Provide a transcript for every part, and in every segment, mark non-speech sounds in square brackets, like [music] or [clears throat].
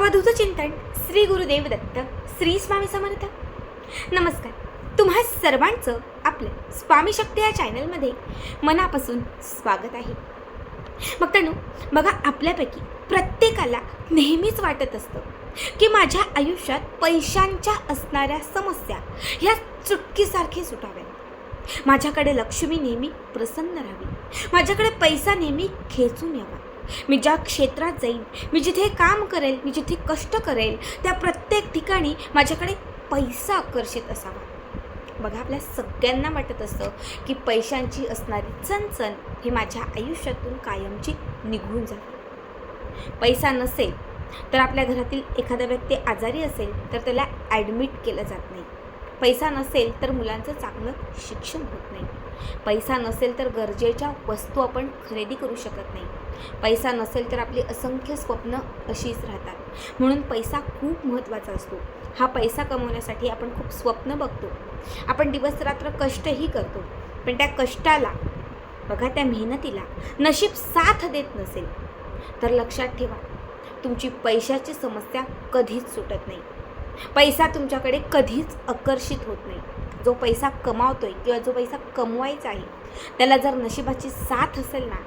अवधूत चिंतन श्री गुरुदेव दत्त श्री स्वामी समर्थ. नमस्कार. तुम्हा सर्वांचं आपलं स्वामी शक्ती या चॅनलमध्ये मनापासून स्वागत आहे. मग त्यानु बघा आपल्यापैकी प्रत्येकाला नेहमीच वाटत असतं की माझ्या आयुष्यात पैशांच्या असणाऱ्या समस्या ह्या चुटकीसारखे सुटाव्यात. माझ्याकडे लक्ष्मी नेहमी प्रसन्न राहावी. माझ्याकडे पैसा नेहमी खेचून यावा. मी ज्या क्षेत्रात जाईन मी जिथे काम करेल मी जिथे कष्ट करेल त्या प्रत्येक ठिकाणी माझ्याकडे पैसा आकर्षित असावा. बघा आपल्या सगळ्यांना वाटत असतं की पैशांची असणारी चणचण ही माझ्या आयुष्यातून कायमची निघून जाते. पैसा नसेल तर आपल्या घरातील एखादा व्यक्ती आजारी असेल तर त्याला ॲडमिट केलं जात नाही. पैसा नसेल तर मुलांचं चांगलं शिक्षण होत नाही. पैसा नसेल तर गरजेच्या वस्तू आपण खरेदी करू शकत नाही. पैसा नसेल तर आपली असंख्य स्वप्न अशीच राहतात. म्हणून पैसा खूप महत्त्वाचा असतो. हा पैसा कमवण्यासाठी आपण खूप स्वप्न बघतो. आपण दिवसरात्र कष्टही करतो. पण त्या कष्टाला बघा त्या मेहनतीला नशीब साथ देत नसेल. तर लक्षात ठेवा तुमची पैशाची समस्या कधीच सुटत नाही. पैसा तुमच्याकडे कधीच आकर्षित होत नाही. जो पैसा कमावतोय किंवा जो पैसा कमवायचा आहे त्याला जर नशिबाची साथ असेल ना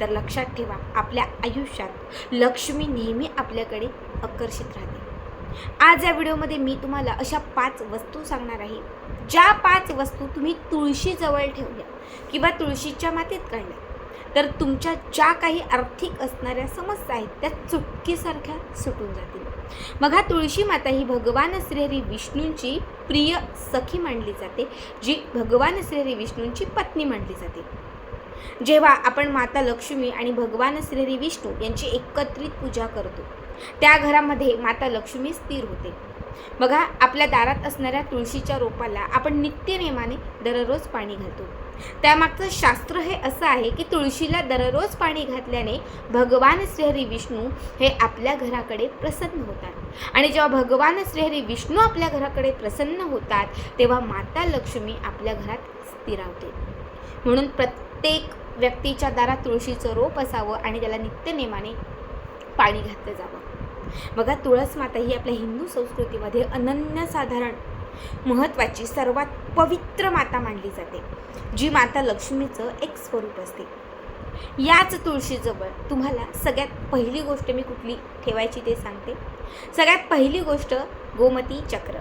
तर लक्षात ठेवा आपल्या आयुष्यात लक्ष्मी नेहमी आपल्याकडे आकर्षित राहते. आज या व्हिडिओमध्ये मी तुम्हाला अशा पाच वस्तू सांगणार आहे. ज्या पाच वस्तू तुम्ही तुळशीजवळ ठेवल्या किंवा तुळशीच्या मातीत काढल्या तर तुमच्या ज्या काही आर्थिक असणाऱ्या समस्या आहेत त्या चुटकीसारख्या सुटून जातील. बघा तुळशी माता ही भगवान श्रीहरी विष्णूंची प्रिय सखी मानली जाते जी भगवान श्रीहरी विष्णूंची पत्नी मानली जाते. जेव्हा आपण माता लक्ष्मी आणि भगवान श्रीहरी विष्णू यांची एकत्रित पूजा करतो त्या घरामध्ये माता लक्ष्मी स्थिर होते. बघा आपल्या दारात असणाऱ्या तुळशीच्या रोपाला आपण नित्यनेमाने दररोज पाणी घालतो. त्यामागचं शास्त्र हे असं आहे की तुळशीला दररोज पाणी घातल्याने भगवान श्रीहरी विष्णू हे आपल्या घराकडे प्रसन्न होतात. आणि जेव्हा भगवान श्रीहरी विष्णू आपल्या घराकडे प्रसन्न होतात तेव्हा माता लक्ष्मी आपल्या घरात स्थिरावते. म्हणून प्रत्येक व्यक्तीच्या दारात तुळशीचं रोप असावं आणि त्याला नित्यनेमाने पाणी घातलं जावं. बघा तुळस माता ही आपल्या हिंदू संस्कृतीमध्ये अनन्यसाधारण महत्त्वाची सर्वात पवित्र माता मानली जाते जी माता लक्ष्मीचं एक स्वरूप असते. याच तुळशीजवळ तुम्हाला सगळ्यात पहिली गोष्ट मी कुठली ठेवायची ते सांगते. सगळ्यात पहिली गोष्ट गोमती चक्र.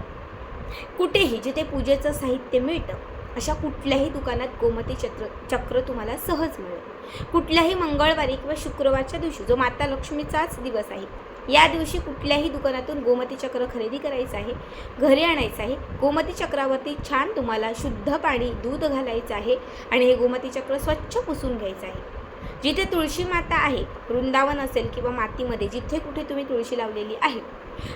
कुठेही जिथे पूजेचं साहित्य मिळतं अशा कुठल्याही दुकानात गोमती चक्र चक्र तुम्हाला सहज मिळेल. कुठल्याही मंगळवारी किंवा शुक्रवारच्या दिवशी जो माता लक्ष्मीचाच दिवस आहे या दिवशी कुठल्याही दुकानातून गोमती चक्र खरेदी करायचं आहे घरी आणायचं आहे गोमती चक्रावरती छान तुम्हाला शुद्ध पाणी दूध घालायचं आहे आणि हे गोमती चक्र स्वच्छ पुसून घ्यायचं आहे. जिथे तुळशी माता आहे वृंदावन असेल किंवा मातीमध्ये जिथे कुठे तुम्ही तुळशी लावलेली आहे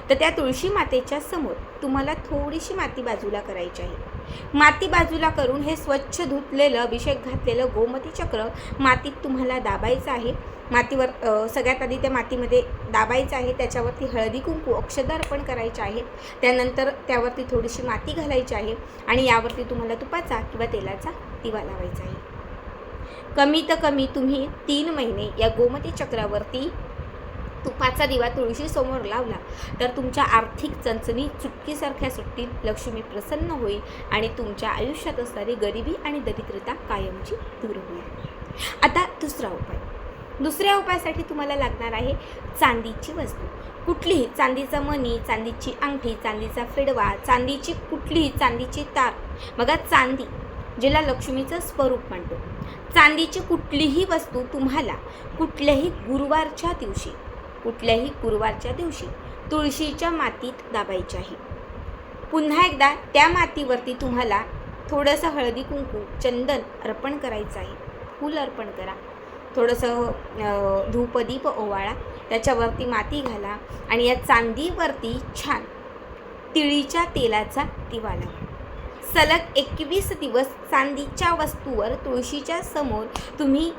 तर त्या तुळशी मातेच्या समोर तुम्हाला थोडीशी माती बाजूला करायची आहे. माती बाजूला करून हे स्वच्छ धुतलेलं अभिषेक घातलेलं गोमती चक्र मातीत तुम्हाला दाबायचं आहे. मातीवर सगळ्यात आधी त्या मातीमध्ये दाबायचं आहे. त्याच्यावरती हळदी कुंकू अक्षदा अर्पण करायचे आहे. त्यानंतर त्यावरती थोडीशी माती घालायची आहे आणि यावरती तुम्हाला तुपाचा किंवा तेलाचा दिवा लावायचा आहे. कमीत कमी तुम्ही तीन महिने या गोमती चक्रावरती तुपाचा दिवा तुळशीसमोर लावला तर तुमच्या आर्थिक चणचणी चुटकीसारख्या सुट्टीत लक्ष्मी प्रसन्न होईल आणि तुमच्या आयुष्यात असणारी गरिबी आणि दरिद्रता कायमची दूर होईल. आता दुसरा उपाय. दुसऱ्या उपायासाठी तुम्हाला लागणार आहे चांदीची वस्तू. कुठलीही चांदीचा मणी चांदीची अंगठी चांदीचा फेडवा चांदीची कुठलीही चांदीची तार. बघा चांदी जिला लक्ष्मीचं स्वरूप म्हणतो. चांदीची कुठलीही वस्तू तुम्हाला कुठल्याही गुरुवारच्या दिवशी कुठल्याही गुरुवारच्या दिवशी तुळशीच्या मातीत दाबायची आहे पुन्हा एकदा त्या मातीवरती तुम्हाला थोडंसं हळदी कुंकू चंदन अर्पण करायचं आहे फूल अर्पण करा. थोडंसं धूपदीप ओवाळा त्याच्यावरती माती घाला आणि या चांदीवरती छान तिळीच्या तेलाचा दिवा लावा. सलग एकवीस दिवस चांदीच्या वस्तूवर तुळशीच्या समोर तुम्ही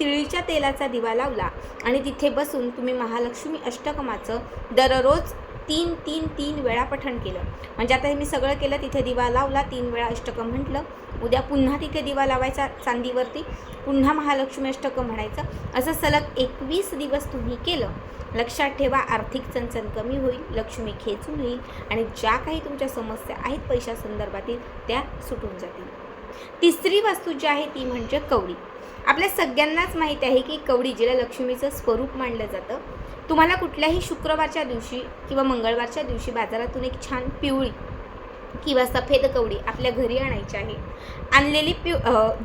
तिळीच्या तेलाचा दिवा लावला आणि तिथे बसून तुम्ही महालक्ष्मी अष्टकमाचं दररोज तीन तीन तीन वेळा पठण केलं. म्हणजे आता हे मी सगळं केलं तिथे दिवा लावला तीन वेळा अष्टकम म्हटलं. उद्या पुन्हा तिथे दिवा लावायचा चांदीवरती पुन्हा महालक्ष्मी अष्टकं म्हणायचं. असं सलग एकवीस दिवस तुम्ही केलं. लक्षात ठेवा आर्थिक चणचण कमी होईल लक्ष्मी खेचून येईल आणि ज्या काही तुमच्या समस्या आहेत पैशा संदर्भातील त्या सुटून जातील. तिसरी वस्तू जी आहे ती म्हणजे कवडी. आपल्या सगळ्यांनाच माहीत आहे की कवडी जिला लक्ष्मीचं स्वरूप मानलं जातं. तुम्हाला कुठल्याही शुक्रवारच्या दिवशी किंवा मंगळवारच्या दिवशी बाजारातून एक छान पिवळी किंवा सफेद कवडी आपल्या घरी आणायची आहे. आणलेली पिव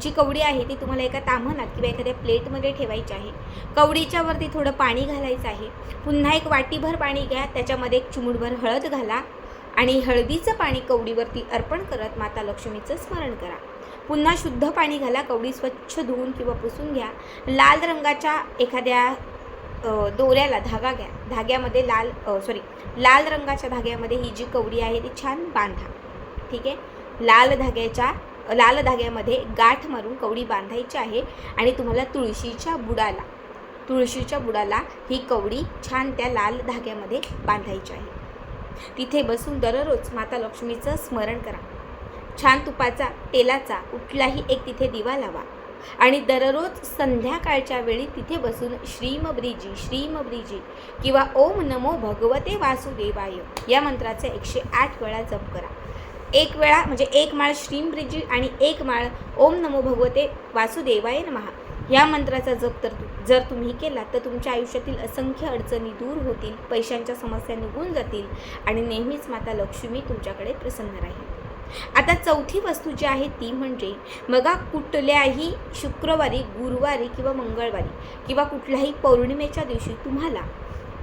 जी कवडी आहे ती तुम्हाला एका ताम्हणात किंवा एखाद्या प्लेटमध्ये ठेवायची आहे. कवडीच्या वरती थोडं पाणी घालायचं आहे. पुन्हा एक वाटीभर पाणी घ्या त्याच्यामध्ये एक चिमुडभर हळद घाला आणि हळदीचं पाणी कवडीवरती अर्पण करत माता लक्ष्मीचं स्मरण करा. पुन्हा शुद्ध पाणी घाला कवडी स्वच्छ धुवून किंवा पुसून घ्या. लाल रंगाच्या एखाद्या दोऱ्याला धागा घ्या. धाग्यामध्ये लाल सॉरी लाल रंगाच्या धाग्यामध्ये ही जी कवडी आहे ती छान बांधा. ठीक आहे? लाल धाग्याच्या लाल धाग्यामध्ये गाठ मारून कवडी बांधायची आहे आणि तुम्हाला तुळशीच्या बुडाला तुळशीच्या बुडाला ही कवडी छान त्या लाल धाग्यामध्ये बांधायची आहे. तिथे बसून दररोज माता लक्ष्मीचं स्मरण करा. छान तुपाचा तेलाचा कुठलाही एक तिथे दिवा लावा. आणि दररोज संध्याकाळच्या वेळी तिथे बसून श्रीम ब्रिजी श्रीम ब्रिजी किंवा ओम नमो भगवते वासुदेवाय या मंत्राचे एकशे आठ वेळा जप करा. एक वेळा म्हणजे एक माळ श्रीम ब्रिजी आणि एक माळ ओम नमो भगवते वासुदेवाय नमहा. या मंत्राचा जप तर तु- जर तुम्ही केला तर तुमच्या आयुष्यातील असंख्य अडचणी दूर होतील पैशांच्या समस्या निघून जातील आणि नेहमीच माता लक्ष्मी तुमच्याकडे प्रसन्न राहील. आता चौथी वस्तू जी आहे ती म्हणजे बघा कुठल्याही शुक्रवारी गुरुवारी किंवा मंगळवारी किंवा कुठल्याही पौर्णिमेच्या दिवशी तुम्हाला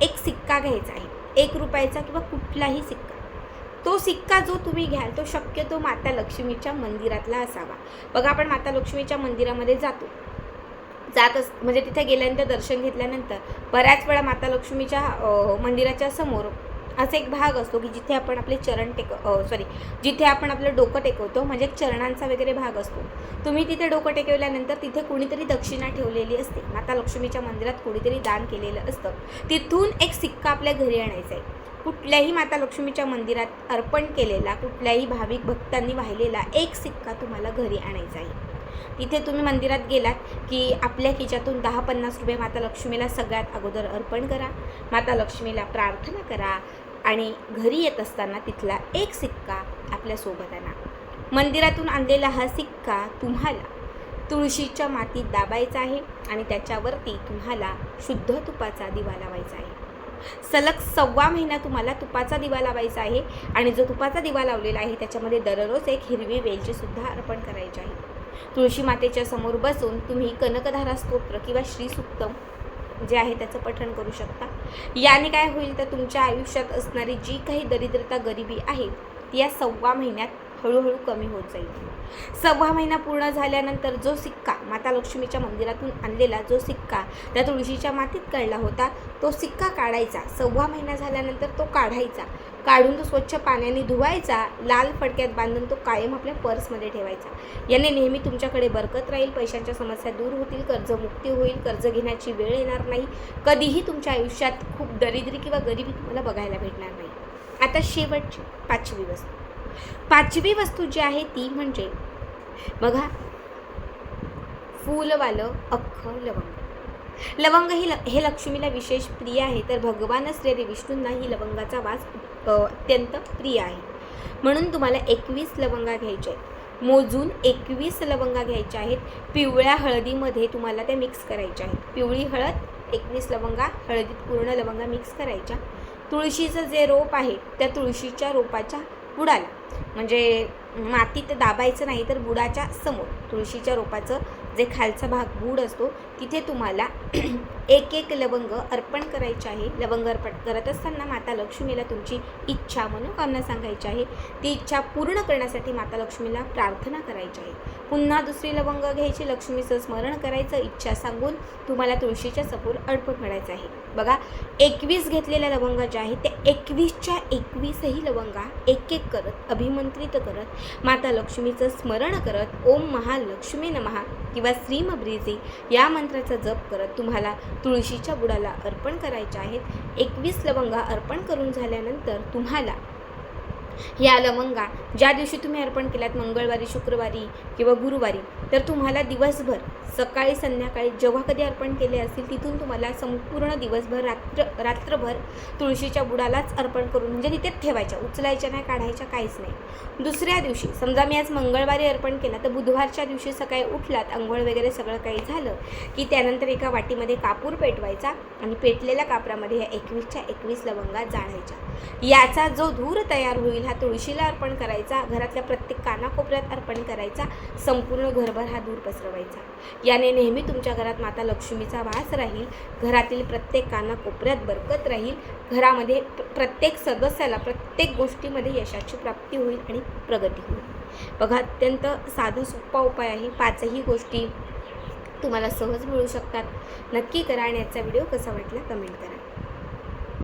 एक सिक्का घ्यायचा आहे. एक रुपयाचा किंवा कुठलाही सिक्का. तो सिक्का जो तुम्ही घ्याल तो शक्यतो माता लक्ष्मीच्या मंदिरातला असावा. बघा आपण माता लक्ष्मीच्या मंदिरामध्ये जातो. जात अस म्हणजे तिथे गेल्यानंतर दर्शन घेतल्यानंतर बऱ्याच वेळा माता लक्ष्मीच्या मंदिराच्या समोर असा एक भाग असतो की जिथे आपण आपले चरण टेक सॉरी जिथे आपण आपलं डोकं टेकवतो म्हणजे एक चरणांचा वगैरे भाग असतो. तुम्ही तिथे डोकं टेकवल्यानंतर तिथे कुणीतरी दक्षिणा ठेवलेली असते. माता लक्ष्मीच्या मंदिरात कुणीतरी दान केलेलं असतं. तिथून एक सिक्का आपल्या घरी आणायचा आहे. कुठल्याही माता लक्ष्मीच्या मंदिरात अर्पण केलेला कुठल्याही भाविक भक्तांनी वाहिलेला एक सिक्का तुम्हाला घरी आणायचा आहे. तिथे तुम्ही मंदिरात गेलात की आपल्या खिच्यातून दहा पन्नास रुपये माता लक्ष्मीला सगळ्यात अगोदर अर्पण करा. माता लक्ष्मीला प्रार्थना करा. आणि घरी येत असताना तिथला एक सिक्का आपल्यासोबत आणा. मंदिरातून आणलेला हा सिक्का तुम्हाला तुळशीच्या मातीत दाबायचा आहे आणि त्याच्यावरती तुम्हाला शुद्ध तुपाचा दिवा लावायचा आहे. सलग सव्वा महिना तुम्हाला तुपाचा दिवा लावायचा आहे आणि जो तुपाचा दिवा लावलेला आहे त्याच्यामध्ये दररोज एक हिरवी वेलचीसुद्धा अर्पण करायची आहे. तुळशी मातेच्या समोर बसून तुम्ही कनकधारा स्तोत्र किंवा श्रीसुक्तम जे आहे त्याचं पठण करू शकता. याने काय होईल तर तुमच्या आयुष्यात असणारी जी काही दरिद्रता गरिबी आहे ती या सव्वा महिन्यात हळूहळू कमी होत जाईल. सव्वा महिना पूर्ण झाल्यानंतर जो सिक्का माता लक्ष्मीच्या मंदिरातून आणलेला जो सिक्का त्या तुळशीच्या मातीत काढला होता तो सिक्का काढायचा. सव्वा महिना झाल्यानंतर तो काढायचा. काढून तो स्वच्छ पाण्याने धुवायचा लाल फडक्यात बांधून तो कायम आपल्या पर्समध्ये ठेवायचा. याने नेहमी तुमच्याकडे बरकत राहील पैशांच्या समस्या दूर होतील कर्जमुक्ती होईल कर्ज घेण्याची वेळ येणार नाही. कधीही तुमच्या आयुष्यात खूप दरिद्री किंवा गरिबी तुम्हाला बघायला भेटणार नाही. आता शेवटची पाचवी वस्तू. पाचवी वस्तू जी आहे ती म्हणजे बघा फूलवालं अख्खं लवंग. लवंग ही ल हे लक्ष्मीला विशेष प्रिय आहे तर भगवान असलेले विष्णूंना ही लवंगाचा वास अत्यंत प्रिय आहे. म्हणून तुम्हाला एकवीस लवंगा घ्यायच्या आहेत. मोजून एकवीस लवंगा घ्यायच्या आहेत. पिवळ्या हळदीमध्ये तुम्हाला त्या मिक्स करायच्या आहेत. पिवळी हळद एकवीस लवंगा हळदीत पूर्ण लवंगा मिक्स करायच्या. तुळशीचं जे रोप आहे त्या तुळशीच्या रोपाच्या बुडाला. म्हणजे मातीत दाबायचं नाही तर बुडाच्या समोर तुळशीच्या रोपाचं जे खालचा भाग गूढ असतो तिथे तुम्हाला [clears throat] एक एक लवंग अर्पण करायचे आहे. लवंग अर्पण करत असताना माता लक्ष्मीला तुमची इच्छा मनोकामना सांगायची आहे. ती इच्छा पूर्ण करण्यासाठी माता लक्ष्मीला प्रार्थना करायची आहे. पुन्हा दुसरी लवंग घ्यायची लक्ष्मीचं स्मरण करायचं इच्छा सांगून तुम्हाला तुळशीच्या सपोर अर्पण करायचं आहे. बघा एकवीस घेतलेल्या लवंगा ज्या आहेत त्या एकवीसच्या एकवीसही लवंगा एक एक करत अभिमंत्रित करत माता लक्ष्मीचं स्मरण करत ओम महालक्ष्मी नमहा किंवा श्रीमब्रिजे या मंत्राचा जप करत तुम्हाला तुळशीच्या बुडाला अर्पण करायच्या आहेत. एकवीस लवंगा अर्पण करून झाल्यानंतर तुम्हाला या लवंगा ज्या दिवशी तुम्ही अर्पण केल्यात मंगळवारी शुक्रवारी किंवा गुरुवारी तर तुम्हाला दिवसभर सकाळी संध्याकाळी जेव्हा कधी अर्पण केले असतील तिथून तुम्हाला संपूर्ण दिवसभर रात्र रात्रभर तुळशीच्या बुडालाच अर्पण करून म्हणजे तिथेच ठेवायच्या उचलायच्या नाही काढायच्या काहीच नाही. दुसऱ्या दिवशी समजा मी आज मंगळवारी अर्पण केला तर बुधवारच्या दिवशी सकाळी उठलात आंघोळ वगैरे सगळं काही झालं की त्यानंतर एका वाटीमध्ये कापूर पेटवायचा आणि पेटलेल्या कापरामध्ये या एकवीसच्या एकवीस लवंगा जाळायच्या. याचा जो धूर तयार होईल हा तुळशीला अर्पण करायचा घरातल्या प्रत्येक कानाकोपऱ्यात अर्पण करायचा संपूर्ण घरभर हा धूर पसरवायचा. याने नेहमी तुमच्या घरात माता लक्ष्मीचा वास राहील घरातील प्रत्येक कानाकोपऱ्यात बरकत राहील घरामध्ये प्र- प्रत्येक सदस्याला प्रत्येक गोष्टीमध्ये यशाची प्राप्ती होईल आणि प्रगती होईल. बघा अत्यंत साधा सोपा उपाय आहे. पाचही गोष्टी तुम्हाला सहज मिळू शकतात. नक्की करा आणि याचा व्हिडिओ कसा वाटला कमेंट करा.